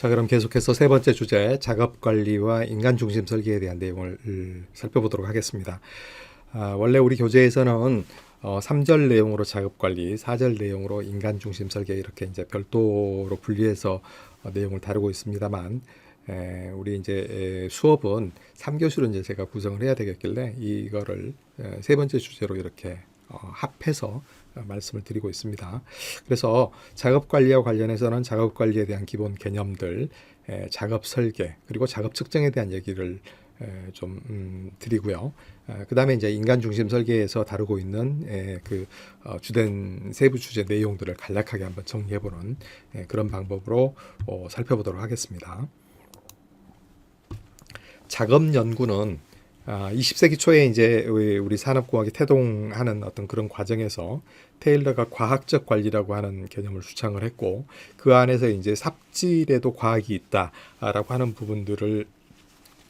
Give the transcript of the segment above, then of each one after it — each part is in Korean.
자, 그럼 계속해서 세 번째 주제 작업 관리와 인간 중심 설계에 대한 내용을 음, 살펴보도록 하겠습니다. 아, 원래 우리 교재에서는 어, 3절 내용으로 작업 관리, 4절 내용으로 인간 중심 설계 이렇게 이제 별도로 분리해서 어, 내용을 다루고 있습니다만 에, 우리 이제 에, 수업은 3교시로 이제 제가 구성을 해야 되겠길래 이거를 에, 세 번째 주제로 이렇게 어, 합해서 어, 말씀을 드리고 있습니다. 그래서 작업 관리와 관련해서는 작업 관리에 대한 기본 개념들, 에, 작업 설계 그리고 작업 측정에 대한 얘기를 에, 좀 음, 드리고요. 그 다음에 이제 인간 중심 설계에서 다루고 있는 에, 그 어, 주된 세부 주제 내용들을 간략하게 한번 정리해보는 에, 그런 방법으로 어, 살펴보도록 하겠습니다. 작업 연구는 아, 20세기 초에 이제 우리 산업공학이 태동하는 어떤 그런 과정에서 테일러가 과학적 관리라고 하는 개념을 주창을 했고 그 안에서 이제 삽질에도 과학이 있다라고 하는 부분들을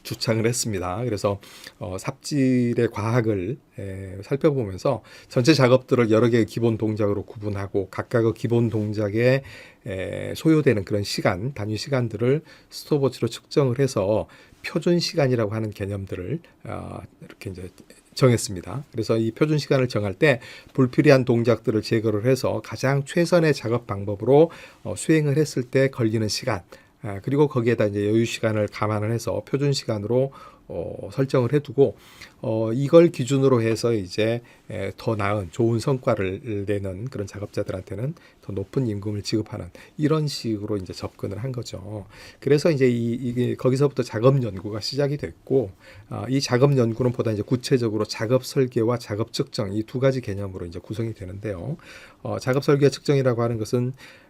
주창을 했습니다. 그래서 어, 삽질의 과학을 에, 살펴보면서 전체 작업들을 여러 개의 기본 동작으로 구분하고 각각의 기본 동작에 에, 소요되는 그런 시간, 단위 시간들을 스톱워치로 측정을 해서 표준 시간이라고 하는 개념들을 어, 이렇게 이제 정했습니다. 그래서 이 표준 시간을 정할 때 불필요한 동작들을 제거를 해서 가장 최선의 작업 방법으로 어, 수행을 했을 때 걸리는 시간, 아, 그리고 거기에다 이제 여유 시간을 감안을 해서 표준 시간으로 어, 설정을 해두고 어, 이걸 기준으로 해서 이제 에, 더 나은 좋은 성과를 내는 그런 작업자들한테는 더 높은 임금을 지급하는 이런 식으로 이제 접근을 한 거죠. 그래서 이제 이, 이게 거기서부터 작업 연구가 시작이 됐고 아, 이 작업 연구는 보다 이제 구체적으로 작업 설계와 작업 측정 이 두 가지 개념으로 이제 구성이 되는데요. 어, 작업 설계 측정이라고 하는 것은 에,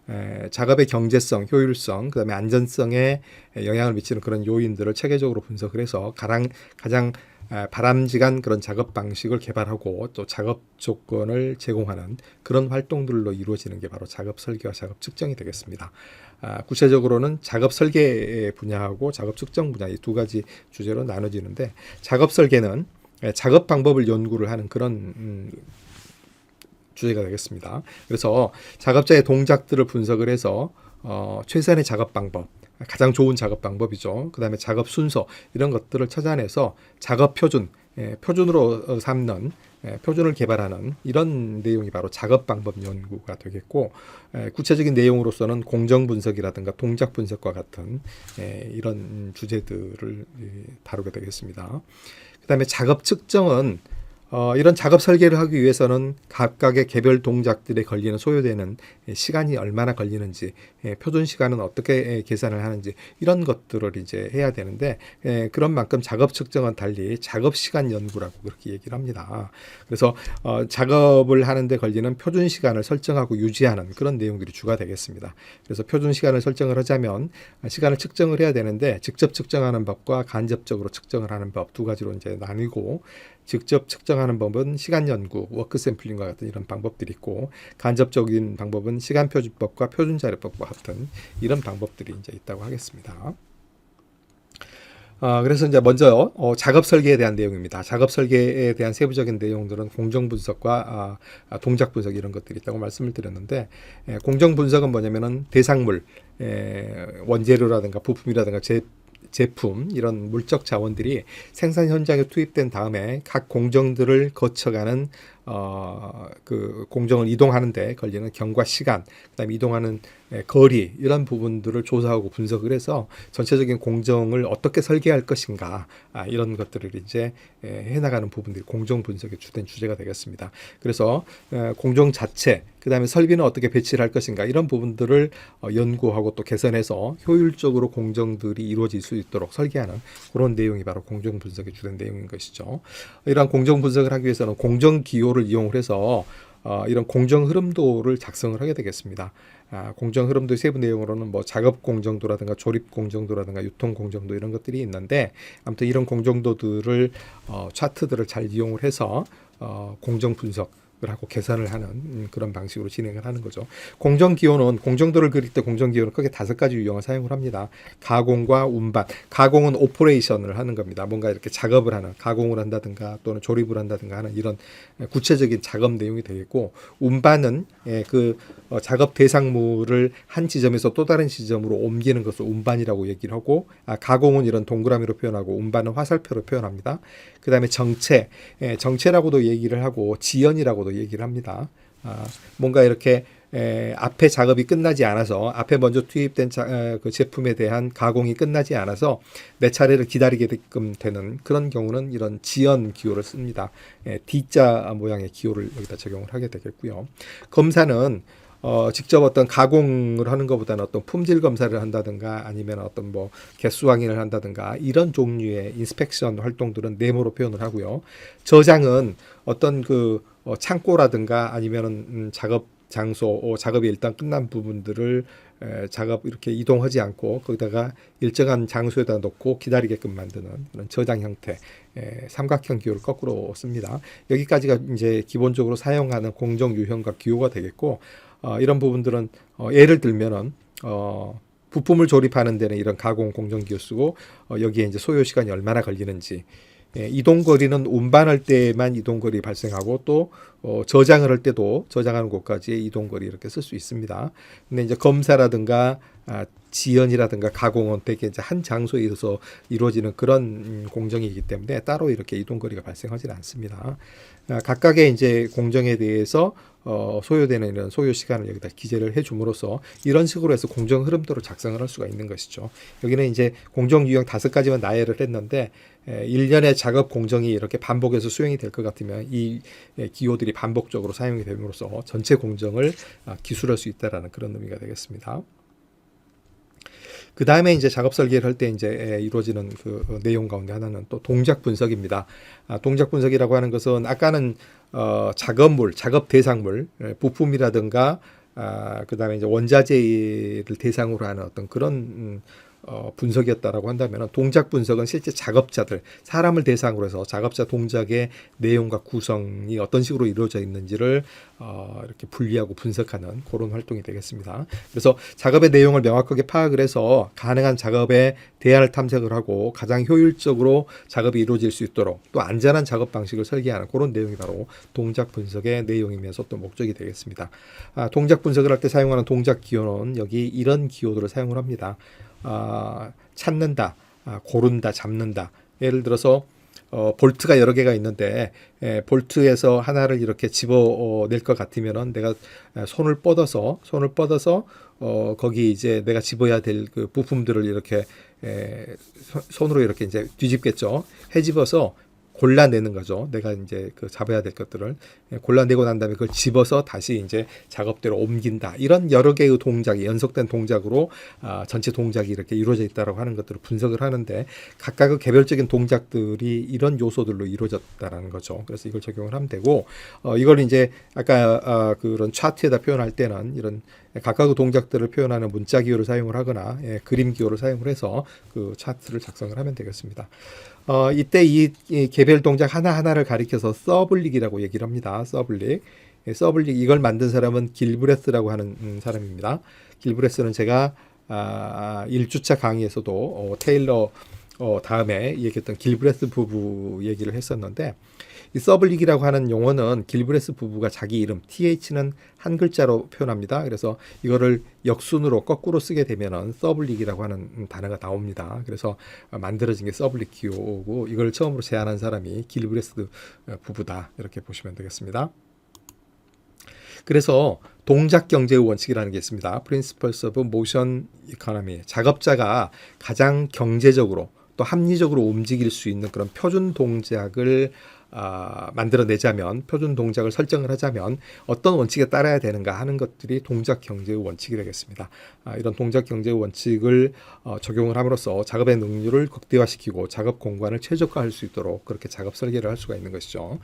작업의 경제성, 효율성, 그다음에 안전성에 영향을 미치는 그런 요인들을 체계적으로 분석을 해서 가장 가장 에, 바람직한 그런 작업 방식을 개발하고 또 작업 조건을 제공하는 그런 활동들로 이루어지는 게 바로 작업 설계와 작업 측정이 되겠습니다. 아, 구체적으로는 작업 설계 분야하고 작업 측정 분야 이 두 가지 주제로 나눠지는데 작업 설계는 에, 작업 방법을 연구를 하는 그런 음, 주제가 되겠습니다. 그래서 작업자의 동작들을 분석을 해서 어, 최선의 작업 방법, 가장 좋은 작업 방법이죠. 그 다음에 작업 순서 이런 것들을 찾아내서 작업 표준, 예, 표준으로 어, 삼는 예, 표준을 개발하는 이런 내용이 바로 작업 방법 연구가 되겠고 예, 구체적인 내용으로서는 공정 분석이라든가 동작 분석과 같은 예, 이런 주제들을 예, 다루게 되겠습니다. 그 다음에 작업 측정은 어, 이런 작업 설계를 하기 위해서는 각각의 개별 동작들에 걸리는 소요되는 시간이 얼마나 걸리는지, 예, 표준 시간은 어떻게 예, 계산을 하는지 이런 것들을 이제 해야 되는데 예, 그런 만큼 작업 측정은 달리 작업 시간 연구라고 그렇게 얘기를 합니다. 그래서 어, 작업을 하는데 걸리는 표준 시간을 설정하고 유지하는 그런 내용들이 주가 되겠습니다. 그래서 표준 시간을 설정을 하자면 시간을 측정을 해야 되는데 직접 측정하는 법과 간접적으로 측정을 하는 법 두 가지로 이제 나뉘고 직접 측정하는 법은 시간 연구, 워크 샘플링과 같은 이런 방법들이 있고 간접적인 방법은 시간 표준법과 표준 자료법과 같은 이런 방법들이 이제 있다고 하겠습니다. 아, 그래서 이제 먼저 어, 작업 설계에 대한 내용입니다. 작업 설계에 대한 세부적인 내용들은 공정 분석과 아, 아, 동작 분석 이런 것들이 있다고 말씀을 드렸는데 에, 공정 분석은 뭐냐면은 대상물, 에, 원재료라든가 부품이라든가 제 제품 이런 물적 자원들이 생산 현장에 투입된 다음에 각 공정들을 거쳐가는 어, 그 공정을 이동하는데 걸리는 경과 시간, 그다음에 이동하는 에, 거리 이런 부분들을 조사하고 분석을 해서 전체적인 공정을 어떻게 설계할 것인가 아, 이런 것들을 이제 에, 해나가는 부분들이 공정 분석의 주된 주제가 되겠습니다. 그래서 에, 공정 자체, 그 다음에 설비는 어떻게 배치를 할 것인가 이런 부분들을 어, 연구하고 또 개선해서 효율적으로 공정들이 이루어질 수 있도록 설계하는 그런 내용이 바로 공정 분석의 주된 내용인 것이죠. 이러한 공정 분석을 하기 위해서는 공정 기호를 이용을 해서 어, 이런 공정 흐름도를 작성을 하게 되겠습니다. 아, 공정 흐름도의 세부 내용으로는 뭐 작업 공정도라든가 조립 공정도라든가 유통 공정도 이런 것들이 있는데 아무튼 이런 공정도들을 어, 차트들을 잘 이용을 해서 어, 공정 분석 하고 계산을 하는 음, 그런 방식으로 진행을 하는 거죠. 공정 기호는 공정도를 그릴 때 공정 기호는 크게 다섯 가지 유형을 사용을 합니다. 가공과 운반. 가공은 오퍼레이션을 하는 겁니다. 뭔가 이렇게 작업을 하는 가공을 한다든가 또는 조립을 한다든가 하는 이런 구체적인 작업 내용이 되겠고 운반은 예, 그 어, 작업 대상물을 한 지점에서 또 다른 지점으로 옮기는 것을 운반이라고 얘기를 하고 아, 가공은 이런 동그라미로 표현하고 운반은 화살표로 표현합니다. 그다음에 정체, 예, 정체라고도 얘기를 하고 지연이라고도 얘기를 합니다. 아, 뭔가 이렇게 에, 앞에 작업이 끝나지 않아서 앞에 먼저 투입된 자, 에, 그 제품에 대한 가공이 끝나지 않아서 내 차례를 기다리게끔 되는 그런 경우는 이런 지연 기호를 씁니다. 에, D자 모양의 기호를 여기다 적용을 하게 되겠고요. 검사는 어, 직접 어떤 가공을 하는 것보다는 어떤 품질 검사를 한다든가 아니면 어떤 뭐 개수 확인을 한다든가 이런 종류의 인스펙션 활동들은 네모로 표현을 하고요. 저장은 어떤 그 어, 창고라든가 아니면은 음, 작업 장소, 어, 작업이 일단 끝난 부분들을 에, 작업 이렇게 이동하지 않고 거기다가 일정한 장소에다 놓고 기다리게끔 만드는 그런 저장 형태 에, 삼각형 기호를 거꾸로 씁니다. 여기까지가 이제 기본적으로 사용하는 공정 유형과 기호가 되겠고 어, 이런 부분들은 어, 예를 들면은 어, 부품을 조립하는 데는 이런 가공 공정 기호 쓰고 어, 여기에 이제 소요 시간이 얼마나 걸리는지 예, 이동 거리는 운반할 때만 이동 거리 발생하고 또 어, 저장을 할 때도 저장하는 곳까지의 이동 거리 이렇게 쓸 수 있습니다. 근데 이제 검사라든가 아, 지연이라든가 가공은 대개 이제 한 장소에 있어서 이루어지는 그런 음, 공정이기 때문에 따로 이렇게 이동 거리가 발생하지는 않습니다. 아, 각각의 이제 공정에 대해서 어, 소요되는 이런 소요 시간을 여기다 기재를 해줌으로써 이런 식으로 해서 공정 흐름도를 작성을 할 수가 있는 것이죠. 여기는 이제 공정 유형 다섯 가지만 나열을 했는데 에, 일련의 작업 공정이 이렇게 반복해서 수행이 될 것 같으면 이 에, 기호들이 반복적으로 사용이 됨으로써 전체 공정을 아, 기술할 수 있다라는 그런 의미가 되겠습니다. 그 다음에 이제 작업 설계를 할 때 이제 에, 이루어지는 그 어, 내용 가운데 하나는 또 동작 분석입니다. 아, 동작 분석이라고 하는 것은 아까는 어, 작업물, 작업 대상물, 에, 부품이라든가 아, 그 다음에 이제 원자재를 대상으로 하는 어떤 그런 음, 어, 분석이었다라고 한다면 동작 분석은 실제 작업자들 사람을 대상으로 해서 작업자 동작의 내용과 구성이 어떤 식으로 이루어져 있는지를 어, 이렇게 분리하고 분석하는 그런 활동이 되겠습니다. 그래서 작업의 내용을 명확하게 파악을 해서 가능한 작업에 대안을 탐색을 하고 가장 효율적으로 작업이 이루어질 수 있도록 또 안전한 작업 방식을 설계하는 그런 내용이 바로 동작 분석의 내용이면서 또 목적이 되겠습니다. 아, 동작 분석을 할 때 사용하는 동작 기호는 여기 이런 기호들을 사용을 합니다. 아, 찾는다, 아, 고른다, 잡는다. 예를 들어서 어, 볼트가 여러 개가 있는데 에, 볼트에서 하나를 이렇게 집어낼 것 같으면은 내가 에, 손을 뻗어서 손을 뻗어서 어, 거기 이제 내가 집어야 될 그 부품들을 이렇게 에, 손- 손으로 이렇게 이제 뒤집겠죠. 헤집어서 골라내는 거죠. 내가 이제 그 잡아야 될 것들을 예, 골라내고 난 다음에 그걸 집어서 다시 이제 작업대로 옮긴다. 이런 여러 개의 동작이 연속된 동작으로 아, 전체 동작이 이렇게 이루어져 있다라고 하는 것들을 분석을 하는데 각각의 개별적인 동작들이 이런 요소들로 이루어졌다라는 거죠. 그래서 이걸 적용을 하면 되고 어, 이걸 이제 아까 아, 그런 차트에다 표현할 때는 이런 각각의 동작들을 표현하는 문자 기호를 사용을 하거나 예, 그림 기호를 사용을 해서 그 차트를 작성을 하면 되겠습니다. 어, 이때 이, 이 개별 동작 하나하나를 가리켜서 서블릭이라고 얘기를 합니다. 서블릭. 예, 서블릭 이걸 만든 사람은 길브레스라고 하는 음, 사람입니다. 길브레스는 제가 아, 1주차 강의에서도 어, 테일러 어, 다음에 얘기했던 길브레스 부부 얘기를 했었는데 이 서블릭이라고 하는 용어는 길브레스 부부가 자기 이름 TH는 한 글자로 표현합니다. 그래서 이거를 역순으로 거꾸로 쓰게 되면은 서블릭이라고 하는 음, 단어가 나옵니다. 그래서 어, 만들어진 게 서블릭 기호고 이걸 처음으로 제안한 사람이 길브레스 어, 부부다 이렇게 보시면 되겠습니다. 그래서 동작 경제의 원칙이라는 게 있습니다. Principles of Motion Economy. 작업자가 가장 경제적으로 또 합리적으로 움직일 수 있는 그런 표준 동작을 아, 만들어내자면 표준 동작을 설정을 하자면 어떤 원칙에 따라야 되는가 하는 것들이 동작 경제의 원칙이 되겠습니다. 아, 이런 동작 경제의 원칙을 어, 적용을 함으로써 작업의 능률을 극대화시키고 작업 공간을 최적화할 수 있도록 그렇게 작업 설계를 할 수가 있는 것이죠.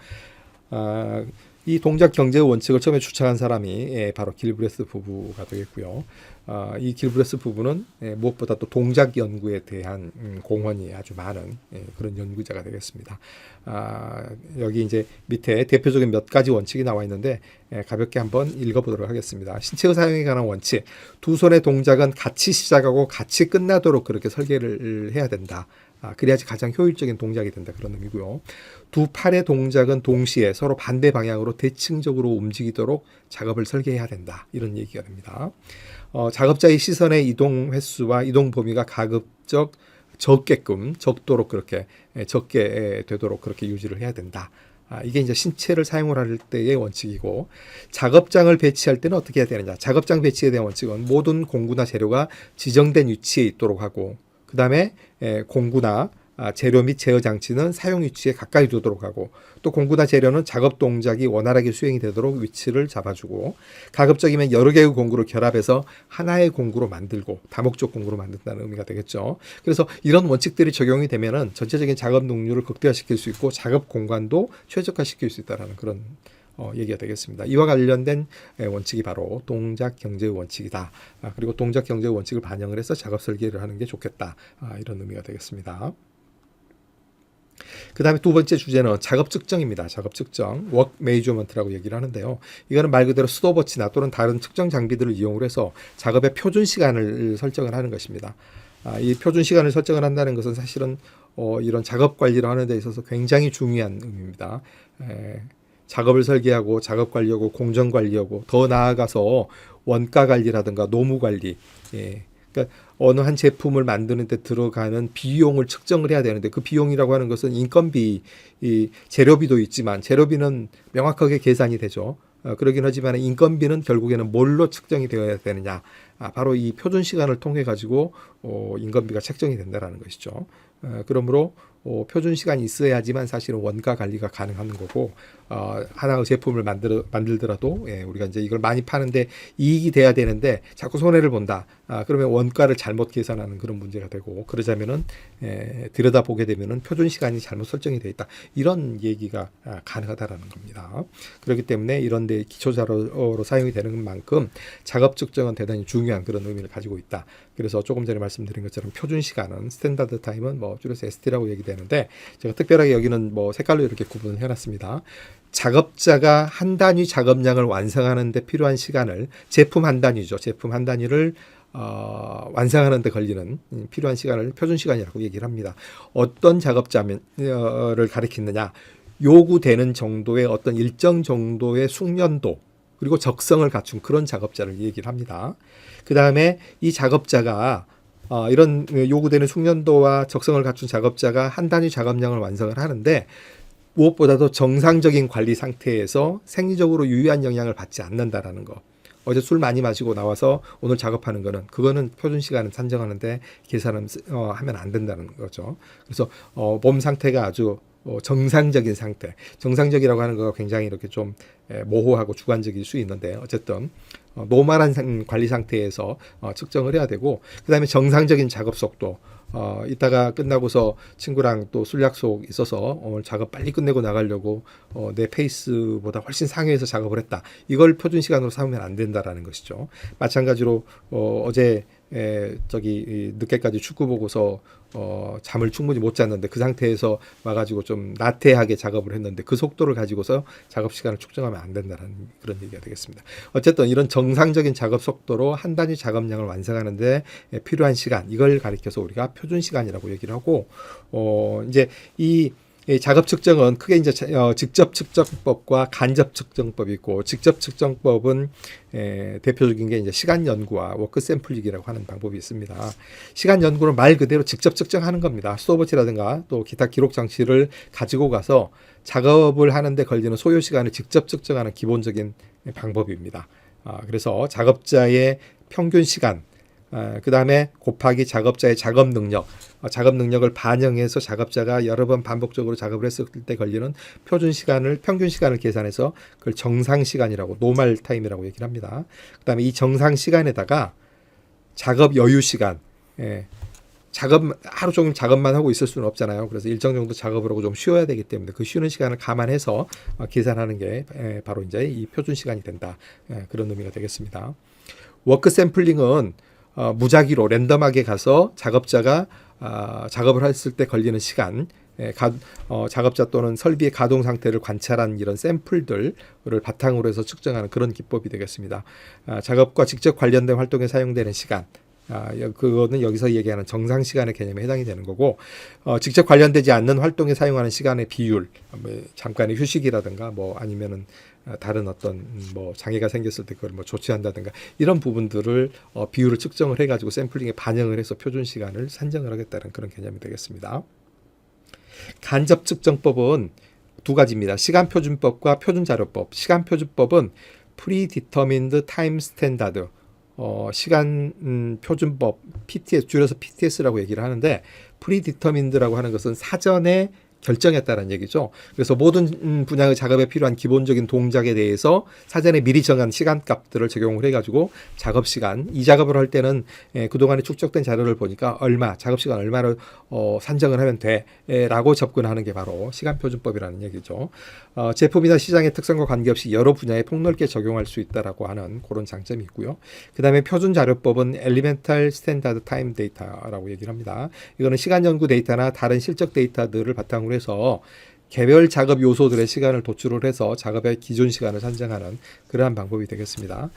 아, 이 동작 경제의 원칙을 처음에 주창한 사람이 예, 바로 길브레스 부부가 되겠고요. 아, 이 길브레스 부부는 예, 무엇보다 또 동작 연구에 대한 음, 공헌이 아주 많은 예, 그런 연구자가 되겠습니다. 아, 여기 이제 밑에 대표적인 몇 가지 원칙이 나와 있는데 예, 가볍게 한번 읽어보도록 하겠습니다. 신체의 사용에 관한 원칙. 두 손의 동작은 같이 시작하고 같이 끝나도록 그렇게 설계를 해야 된다. 아, 그래야지 가장 효율적인 동작이 된다 그런 의미고요. 두 팔의 동작은 동시에 서로 반대 방향으로 대칭적으로 움직이도록 작업을 설계해야 된다 이런 얘기가 됩니다. 어, 작업자의 시선의 이동 횟수와 이동 범위가 가급적 적게끔 적도록 그렇게 예, 적게 예, 되도록 그렇게 유지를 해야 된다. 아, 이게 이제 신체를 사용을 할 때의 원칙이고 작업장을 배치할 때는 어떻게 해야 되느냐? 작업장 배치에 대한 원칙은 모든 공구나 재료가 지정된 위치에 있도록 하고 그 다음에 공구나 아, 재료 및 제어 장치는 사용 위치에 가까이 두도록 하고 또 공구나 재료는 작업 동작이 원활하게 수행이 되도록 위치를 잡아주고 가급적이면 여러 개의 공구를 결합해서 하나의 공구로 만들고 다목적 공구로 만든다는 의미가 되겠죠. 그래서 이런 원칙들이 적용이 되면은 전체적인 작업 능률을 극대화시킬 수 있고 작업 공간도 최적화시킬 수 있다라는 그런 어, 얘기가 되겠습니다. 이와 관련된 에, 원칙이 바로 동작 경제의 원칙이다. 아, 그리고 동작 경제의 원칙을 반영을 해서 작업 설계를 하는 게 좋겠다. 아, 이런 의미가 되겠습니다. 그 다음에 두 번째 주제는 작업 측정입니다. 작업 측정, 워크 메이저먼트라고 얘기를 하는데요. 이거는 말 그대로 스톱워치나 또는 다른 측정 장비들을 이용을 해서 작업의 표준 시간을 설정을 하는 것입니다. 아, 이 표준 시간을 설정을 한다는 것은 사실은 어, 이런 작업 관리를 하는 데 있어서 굉장히 중요한 의미입니다. 에, 작업을 설계하고 작업 관리하고 공정 관리하고 더 나아가서 원가 관리라든가 노무 관리, 예. 그러니까 어느 한 제품을 만드는 데 들어가는 비용을 측정을 해야 되는데 그 비용이라고 하는 것은 인건비, 이 재료비도 있지만 재료비는 명확하게 계산이 되죠. 어, 그러긴 하지만 인건비는 결국에는 뭘로 측정이 되어야 되느냐? 아, 바로 이 표준 시간을 통해 가지고 어, 인건비가 책정이 된다라는 것이죠. 어, 그러므로 어, 표준 시간이 있어야지만 사실은 원가 관리가 가능한 거고 어, 하나의 제품을 만들 만들더라도 예, 우리가 이제 이걸 많이 파는데 이익이 돼야 되는데 자꾸 손해를 본다. 아, 그러면 원가를 잘못 계산하는 그런 문제가 되고 그러자면은 예, 들여다 보게 되면은 표준 시간이 잘못 설정이 돼 있다. 이런 얘기가 아, 가능하다라는 겁니다. 그렇기 때문에 이런데 기초 자료로 사용이 되는 만큼 작업 측정은 대단히 중요한 그런 의미를 가지고 있다. 그래서 조금 전에 말씀드린 것처럼 표준 시간은 스탠다드 타임은 뭐 줄여서 ST라고 얘기되는 데 제가 특별하게 여기는 뭐 색깔로 이렇게 구분을 해놨습니다. 작업자가 한 단위 작업량을 완성하는 데 필요한 시간을 제품 한 단위죠. 제품 한 단위를 어, 완성하는 데 걸리는 음, 필요한 시간을 표준 시간이라고 얘기를 합니다. 어떤 작업자를 가리키느냐? 요구되는 정도의 어떤 일정 정도의 숙련도 그리고 적성을 갖춘 그런 작업자를 얘기를 합니다. 그 다음에 이 작업자가 어, 이런 요구되는 숙련도와 적성을 갖춘 작업자가 한 단위 작업량을 완성을 하는데 무엇보다도 정상적인 관리 상태에서 생리적으로 유의한 영향을 받지 않는다라는 거. 어제 술 많이 마시고 나와서 오늘 작업하는 거는 그거는 표준 시간을 산정하는데 계산을 어, 하면 안 된다는 거죠. 그래서 어, 몸 상태가 아주 어, 정상적인 상태, 정상적이라고 하는 거가 굉장히 이렇게 좀 에, 모호하고 주관적일 수 있는데 어쨌든 어, 노멀한 상, 관리 상태에서 어, 측정을 해야 되고 그다음에 정상적인 작업 속도 어, 이따가 끝나고서 친구랑 또 술 약속 있어서 오늘 작업 빨리 끝내고 나가려고 어, 내 페이스보다 훨씬 상회해서 작업을 했다. 이걸 표준 시간으로 삼으면 안 된다라는 것이죠. 마찬가지로 어, 어제 에, 저기 이, 늦게까지 축구 보고서 어, 잠을 충분히 못 잤는데 그 상태에서 와가지고 좀 나태하게 작업을 했는데 그 속도를 가지고서 작업 시간을 측정하면 안 된다는 그런 얘기가 되겠습니다. 어쨌든 이런 정상적인 작업 속도로 한 단위 작업량을 완성하는데 필요한 시간 이걸 가리켜서 우리가 표준 시간이라고 얘기를 하고 어, 이제 이이 작업 측정은 크게 이제 자- 어, 직접 측정법과 간접 측정법이 있고 직접 측정법은 에, 대표적인 게 이제 시간 연구와 워크 샘플링이라고 하는 방법이 있습니다. 시간 연구는 말 그대로 직접 측정하는 겁니다. 스톱워치라든가 또 기타 기록 장치를 가지고 가서 작업을 하는데 걸리는 소요 시간을 직접 측정하는 기본적인 방법입니다. 아, 그래서 작업자의 평균 시간 그 다음에 곱하기 작업자의 작업 능력, 어, 작업 능력을 반영해서 작업자가 여러 번 반복적으로 작업을 했을 때 걸리는 표준 시간을 평균 시간을 계산해서 그걸 정상 시간이라고 노말 타임이라고 얘기를 합니다. 그 다음에 이 정상 시간에다가 작업 여유 시간, 예, 작업 하루 종일 작업만 하고 있을 수는 없잖아요. 그래서 일정 정도 작업을 하고 좀 쉬어야 되기 때문에 그 쉬는 시간을 감안해서 어, 계산하는 게 에, 바로 이제 이 표준 시간이 된다. 에, 그런 의미가 되겠습니다. 워크 샘플링은 어, 무작위로 랜덤하게 가서 작업자가 아, 작업을 했을 때 걸리는 시간, 에, 가, 어, 작업자 또는 설비의 가동 상태를 관찰한 이런 샘플들을 바탕으로 해서 측정하는 그런 기법이 되겠습니다. 아, 작업과 직접 관련된 활동에 사용되는 시간, 아, 여- 그거는 여기서 얘기하는 정상 시간의 개념에 해당이 되는 거고, 어, 직접 관련되지 않는 활동에 사용하는 시간의 비율, 뭐 잠깐의 휴식이라든가, 뭐 아니면은 어, 다른 어떤 음, 뭐 장애가 생겼을 때 그걸 뭐 조치한다든가 이런 부분들을 어, 비율을 측정을 해가지고 샘플링에 반영을 해서 표준 시간을 산정을 하겠다는 그런 개념이 되겠습니다. 간접 측정법은 두 가지입니다. 시간 표준법과 표준 자료법. 시간 표준법은 Predetermined Time Standard 어, 시간 음, 표준법 PTS 줄여서 PTS라고 얘기를 하는데 Predetermined라고 하는 것은 사전에 결정했다는 얘기죠. 그래서 모든 음, 분야의 작업에 필요한 기본적인 동작에 대해서 사전에 미리 정한 시간값들을 적용을 해가지고 작업 시간 이 작업을 할 때는 에, 그동안에 축적된 자료를 보니까 얼마 작업 시간 얼마를 어, 산정을 하면 돼라고 접근하는 게 바로 시간 표준법이라는 얘기죠. 어, 제품이나 시장의 특성과 관계없이 여러 분야에 폭넓게 적용할 수 있다라고 하는 그런 장점이 있고요. 그 다음에 표준 자료법은 Elemental Standard Time Data라고 얘기를 합니다. 이거는 시간 연구 데이터나 다른 실적 데이터들을 바탕으로 해서 개별 작업 요소들의 시간을 도출을 해서 작업의 기존 시간을 산정하는 그러한 방법이 되겠습니다.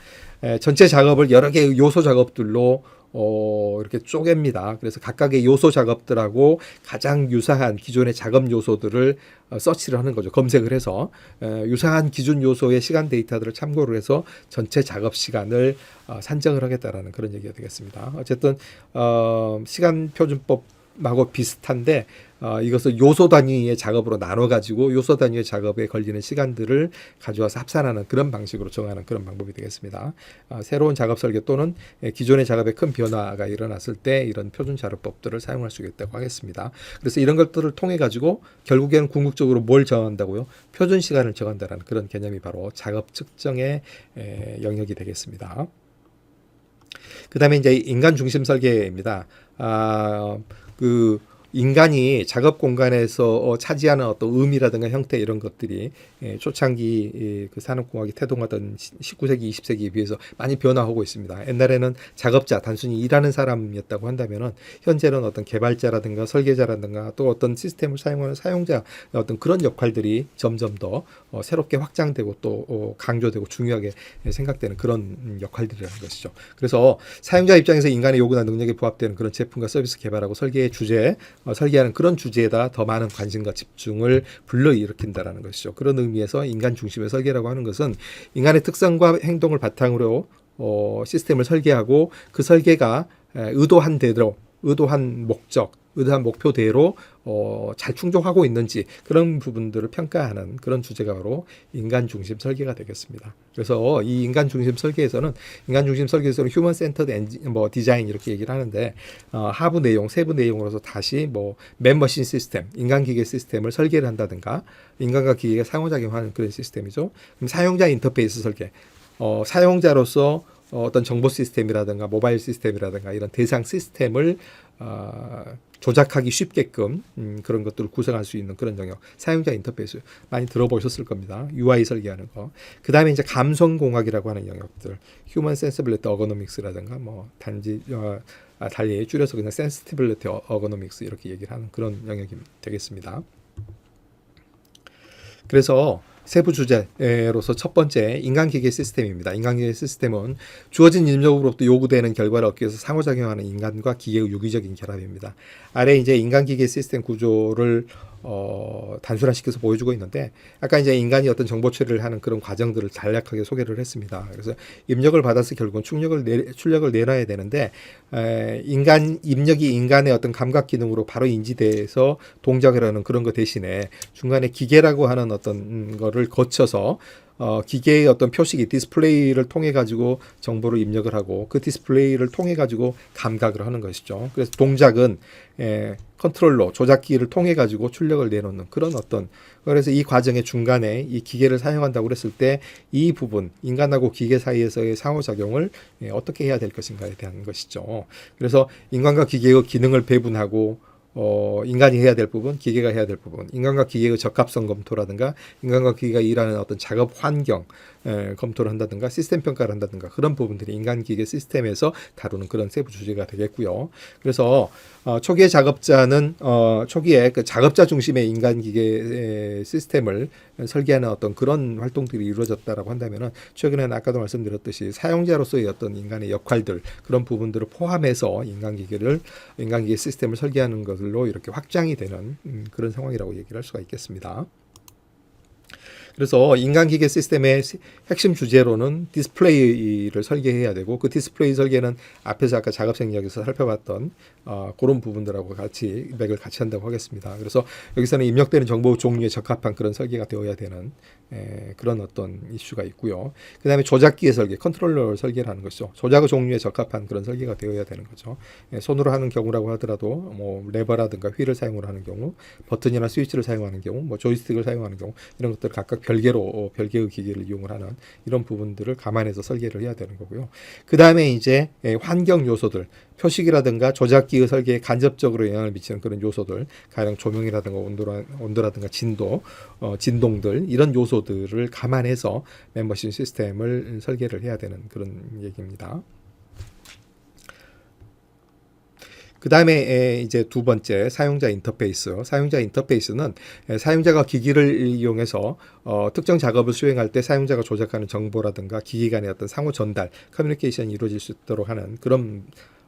에, 전체 작업을 여러 개의 요소 작업들로 어, 이렇게 쪼갭니다. 그래서 각각의 요소 작업들하고 가장 유사한 기존의 작업 요소들을 어, 서치를 하는 거죠. 검색을 해서 에, 유사한 기준 요소의 시간 데이터들을 참고를 해서 전체 작업 시간을 어, 산정을 하겠다라는 그런 얘기가 되겠습니다. 어쨌든 어, 시간 표준법 하고 비슷한데 어, 이것을 요소 단위의 작업으로 나눠 가지고 요소 단위의 작업에 걸리는 시간들을 가져와서 합산하는 그런 방식으로 정하는 그런 방법이 되겠습니다. 어, 새로운 작업 설계 또는 예, 기존의 작업에 큰 변화가 일어났을 때 이런 표준 자료법들을 사용할 수 있다고 하겠습니다. 그래서 이런 것들을 통해 가지고 결국에는 궁극적으로 뭘 정한다고요? 표준 시간을 정한다는 그런 개념이 바로 작업 측정의 에, 영역이 되겠습니다. 그 다음에 이제 인간 중심 설계입니다. 아, 그, 인간이 작업 공간에서 어, 차지하는 어떤 의미라든가 형태 이런 것들이 예, 초창기 예, 그 산업공학이 태동하던 19세기, 20세기에 비해서 많이 변화하고 있습니다. 옛날에는 작업자, 단순히 일하는 사람이었다고 한다면은 현재는 어떤 개발자라든가 설계자라든가 또 어떤 시스템을 사용하는 사용자 어떤 그런 역할들이 점점 더 어, 새롭게 확장되고 또 어, 강조되고 중요하게 생각되는 그런 음, 역할들이라는 것이죠. 그래서 사용자 입장에서 인간의 요구나 능력에 부합되는 그런 제품과 서비스 개발하고 설계의 주제, 어, 설계하는 그런 주제에다 더 많은 관심과 집중을 불러일으킨다라는 것이죠. 그런 의미에서 인간 중심의 설계라고 하는 것은 인간의 특성과 행동을 바탕으로 어, 시스템을 설계하고 그 설계가 에, 의도한 대로 의도한 목적, 의도한 목표대로 어, 잘 충족하고 있는지 그런 부분들을 평가하는 그런 주제가 바로 인간 중심 설계가 되겠습니다. 그래서 이 인간 중심 설계에서는 인간 중심 설계에서는 휴먼 센터드 뭐 디자인 이렇게 얘기를 하는데 어, 하부 내용, 세부 내용으로서 다시 뭐 맨머신 시스템, 인간 기계 시스템을 설계를 한다든가 인간과 기계가 상호작용하는 그런 시스템이죠. 그럼 사용자 인터페이스 설계, 어, 사용자로서 어, 어떤 정보 시스템이라든가 모바일 시스템이라든가 이런 대상 시스템을 어, 조작하기 쉽게끔 음, 그런 것들을 구성할 수 있는 그런 영역 사용자 인터페이스 많이 들어보셨을 겁니다. UI 설계하는 거그 다음에 이제 감성공학이라고 하는 영역들. 휴먼 센서빌리티 어거노믹스라든가 뭐 단지 어, 아, 달리 줄여서 그냥 센스티빌리티 어거노믹스 이렇게 얘기를 하는 그런 영역이 되겠습니다. 그래서 세부 주제로서 첫 번째 인간기계 시스템입니다. 인간기계 시스템은 주어진 인력으로부터 요구되는 결과를 얻기 위해서 상호작용하는 인간과 기계의 유기적인 결합입니다. 아래 이제 인간기계 시스템 구조를 어, 단순화시켜서 보여주고 있는데 아까 이제 인간이 어떤 정보 처리를 하는 그런 과정들을 간략하게 소개를 했습니다. 그래서 입력을 받아서 결국은 출력을 내, 출력을 내놔야 되는데 에, 인간 입력이 인간의 어떤 감각 기능으로 바로 인지돼서 동작을 하는 그런 것 대신에 중간에 기계라고 하는 어떤 음, 거를 거쳐서 어, 기계의 어떤 표식이 디스플레이를 통해 가지고 정보를 입력을 하고 그 디스플레이를 통해 가지고 감각을 하는 것이죠. 그래서 동작은 에, 컨트롤러 조작기를 통해 가지고 출력을 내놓는 그런 어떤 그래서 이 과정의 중간에 이 기계를 사용한다고 그랬을 때 이 부분 인간하고 기계 사이에서의 상호작용을 예, 어떻게 해야 될 것인가에 대한 것이죠. 그래서 인간과 기계의 기능을 배분하고 어, 인간이 해야 될 부분, 기계가 해야 될 부분, 인간과 기계의 적합성 검토라든가, 인간과 기계가 일하는 어떤 작업 환경 에, 검토를 한다든가, 시스템 평가를 한다든가, 그런 부분들이 인간 기계 시스템에서 다루는 그런 세부 주제가 되겠고요. 그래서 어, 초기의 작업자는 어, 초기에 그 작업자 중심의 인간 기계 시스템을 설계하는 어떤 그런 활동들이 이루어졌다라고 한다면은 최근에는 아까도 말씀드렸듯이 사용자로서의 어떤 인간의 역할들 그런 부분들을 포함해서 인간 기계를 인간 기계 시스템을 설계하는 것으로 이렇게 확장이 되는 음, 그런 상황이라고 얘기를 할 수가 있겠습니다. 그래서 인간기계 시스템의 시- 핵심 주제로는 디스플레이를 설계해야 되고 그 디스플레이 설계는 앞에서 아까 작업생 이야기에서 살펴봤던 어, 그런 부분들하고 같이 맥을 같이 한다고 하겠습니다. 그래서 여기서는 입력되는 정보 종류에 적합한 그런 설계가 되어야 되는 에, 그런 어떤 이슈가 있고요. 그 다음에 조작기의 설계, 컨트롤러 설계라는 것이죠. 조작의 종류에 적합한 그런 설계가 되어야 되는 거죠. 예, 손으로 하는 경우라고 하더라도 뭐 레버라든가 휠을 사용을 하는 경우, 버튼이나 스위치를 사용하는 경우, 뭐 조이스틱을 사용하는 경우 이런 것들 각각 별개로 어, 별개의 기계를 이용을 하는 이런 부분들을 감안해서 설계를 해야 되는 거고요. 그 다음에 이제 예, 환경 요소들, 표식이라든가 조작기의 설계에 간접적으로 영향을 미치는 그런 요소들, 가령 조명이라든가 온도라, 온도라든가 진도, 어, 진동들 이런 요소들을 감안해서 멤버십 시스템을 설계를 해야 되는 그런 얘기입니다. 그 다음에 이제 두 번째 사용자 인터페이스. 사용자 인터페이스는 에, 사용자가 기기를 이용해서 어, 특정 작업을 수행할 때 사용자가 조작하는 정보라든가 기기 간의 어떤 상호 전달, 커뮤니케이션이 이루어질 수 있도록 하는 그런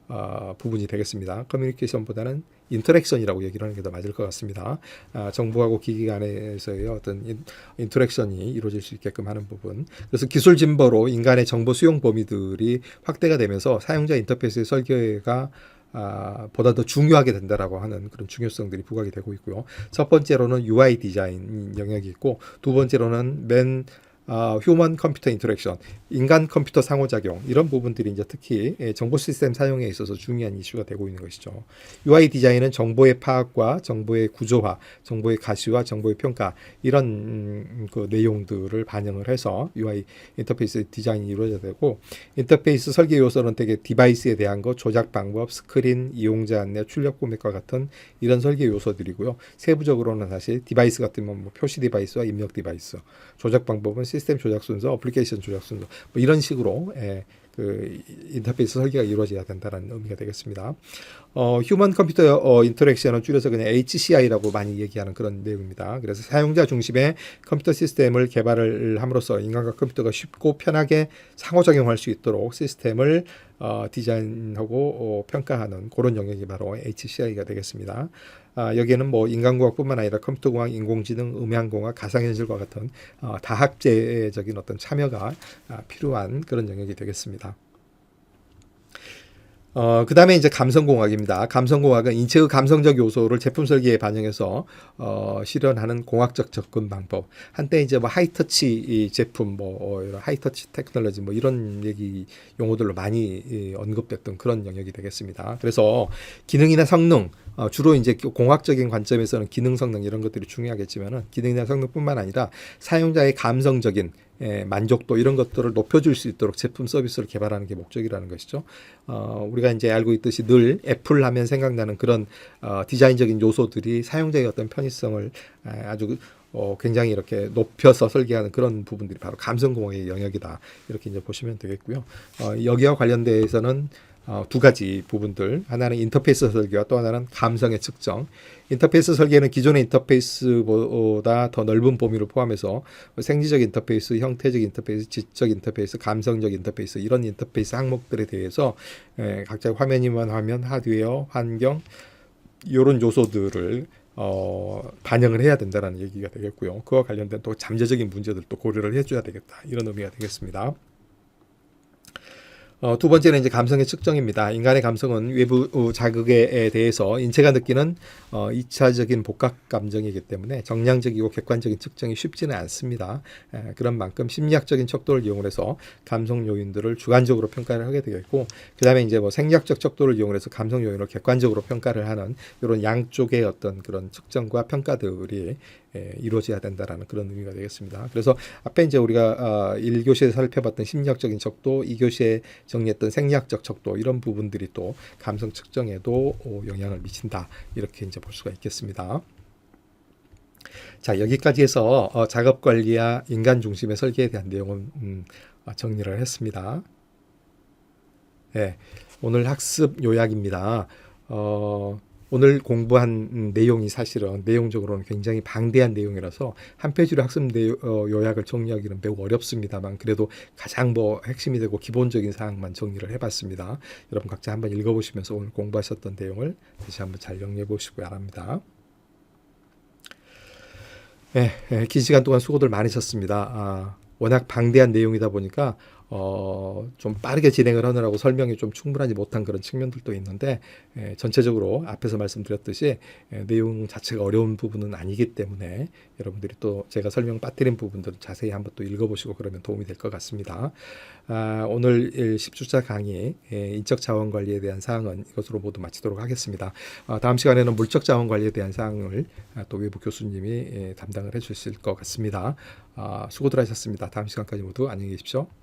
어, 부분이 되겠습니다. 커뮤니케이션보다는 인터랙션이라고 얘기를 하는 게 더 맞을 것 같습니다. 아, 정부하고 기기 간에서의 어떤 인, 인터랙션이 이루어질 수 있게끔 하는 부분. 그래서 기술 진보로 인간의 정보 수용 범위들이 확대가 되면서 사용자 인터페이스의 설계가 아, 보다 더 중요하게 된다라고 하는 그런 중요성들이 부각이 되고 있고요. 첫 번째로는 UI 디자인 영역이 있고 두 번째로는 맨 아, 휴먼 컴퓨터 인터랙션, 인간 컴퓨터 상호작용 이런 부분들이 이제 특히 예, 정보 시스템 사용에 있어서 중요한 이슈가 되고 있는 것이죠. UI 디자인은 정보의 파악과 정보의 구조화, 정보의 가시화, 정보의 평가 이런 음, 그 내용들을 반영을 해서 UI 인터페이스 디자인이 이루어져야 되고 인터페이스 설계 요소는 되게 디바이스에 대한 것, 조작 방법, 스크린, 이용자 안내, 출력 구매과 같은 이런 설계 요소들이고요. 세부적으로는 사실 디바이스 같으면 뭐 표시 디바이스와 입력 디바이스, 조작 방법은 시스템 조작 순서, 어플리케이션 조작 순서 뭐 이런 식으로 예, 그 인터페이스 설계가 이루어져야 된다는 의미가 되겠습니다. 어, 휴먼 컴퓨터 어, 인터랙션은 줄여서 그냥 HCI라고 많이 얘기하는 그런 내용입니다. 그래서 사용자 중심의 컴퓨터 시스템을 개발을 함으로써 인간과 컴퓨터가 쉽고 편하게 상호작용할 수 있도록 시스템을 어, 디자인하고 어, 평가하는 그런 영역이 바로 HCI가 되겠습니다. 아, 여기에는 뭐 인간공학뿐만 아니라 컴퓨터공학, 인공지능, 음향공학, 가상현실과 같은 어, 다학제적인 어떤 참여가 아, 필요한 그런 영역이 되겠습니다. 어, 그 다음에 이제 감성공학입니다. 감성공학은 인체의 감성적 요소를 제품 설계에 반영해서 어, 실현하는 공학적 접근 방법. 한때 이제 뭐 하이터치 이 제품, 뭐 어, 하이터치 테크놀로지 뭐 이런 얘기 용어들로 많이 이, 언급됐던 그런 영역이 되겠습니다. 그래서 기능이나 성능, 어, 주로 이제 공학적인 관점에서는 기능 성능 이런 것들이 중요하겠지만은 기능이나 성능뿐만 아니라 사용자의 감성적인 예, 만족도 이런 것들을 높여줄 수 있도록 제품 서비스를 개발하는 게 목적이라는 것이죠. 어, 우리가 이제 알고 있듯이 늘 애플 하면 생각나는 그런 어, 디자인적인 요소들이 사용자의 어떤 편의성을 아, 아주 어, 굉장히 이렇게 높여서 설계하는 그런 부분들이 바로 감성공학의 영역이다. 이렇게 이제 보시면 되겠고요. 어, 여기와 관련돼서는 어, 두 가지 부분들 하나는 인터페이스 설계와 또 하나는 감성의 측정 인터페이스 설계는 기존의 인터페이스보다 더 넓은 범위를 포함해서 생지적 인터페이스, 형태적 인터페이스, 지적 인터페이스, 감성적 인터페이스 이런 인터페이스 항목들에 대해서 에, 각자 화면이면 화면, 하드웨어, 환경 이런 요소들을 어, 반영을 해야 된다는 얘기가 되겠고요. 그와 관련된 또 잠재적인 문제들도 고려를 해줘야 되겠다 이런 의미가 되겠습니다. 어, 두 번째는 이제 감성의 측정입니다. 인간의 감성은 외부 어, 자극에 대해서 인체가 느끼는 어, 2차적인 복합 감정이기 때문에 정량적이고 객관적인 측정이 쉽지는 않습니다. 에, 그런 만큼 심리학적인 척도를 이용해서 감성 요인들을 주관적으로 평가를 하게 되겠고, 그 다음에 이제 뭐 생리학적 척도를 이용해서 감성 요인을 객관적으로 평가를 하는 이런 양쪽의 어떤 그런 측정과 평가들이 예, 이루어져야 된다라는 그런 의미가 되겠습니다. 그래서 앞에 이제 우리가 어, 1교시에 살펴봤던 심리학적인 척도, 2교시에 정리했던 생리학적 척도 이런 부분들이 또 감성 측정에도 어, 영향을 미친다 이렇게 이제 볼 수가 있겠습니다. 자 여기까지 해서 어, 작업 관리와 인간 중심의 설계에 대한 내용은 음, 어, 정리를 했습니다. 네, 오늘 학습 요약입니다. 어, 오늘 공부한 음, 내용이 사실은 내용적으로는 굉장히 방대한 내용이라서 한 페이지로 학습 어, 요약을 정리하기는 매우 어렵습니다만 그래도 가장 뭐 핵심이 되고 기본적인 사항만 정리를 해봤습니다. 여러분 각자 한번 읽어보시면서 오늘 공부하셨던 내용을 다시 한번 잘 정리해 보시기 바랍니다. 예, 예, 긴 시간 동안 수고들 많으셨습니다. 아, 워낙 방대한 내용이다 보니까 어, 좀 빠르게 진행을 하느라고 설명이 좀 충분하지 못한 그런 측면들도 있는데 예, 전체적으로 앞에서 말씀드렸듯이 예, 내용 자체가 어려운 부분은 아니기 때문에 여러분들이 또 제가 설명 빠뜨린 부분들 자세히 한번 또 읽어보시고 그러면 도움이 될 것 같습니다. 아, 오늘 10주차 강의 예, 인적 자원 관리에 대한 사항은 이것으로 모두 마치도록 하겠습니다. 아, 다음 시간에는 물적 자원 관리에 대한 사항을 아, 또 외부 교수님이 예, 담당을 해주실 것 같습니다. 아, 수고들 하셨습니다. 다음 시간까지 모두 안녕히 계십시오.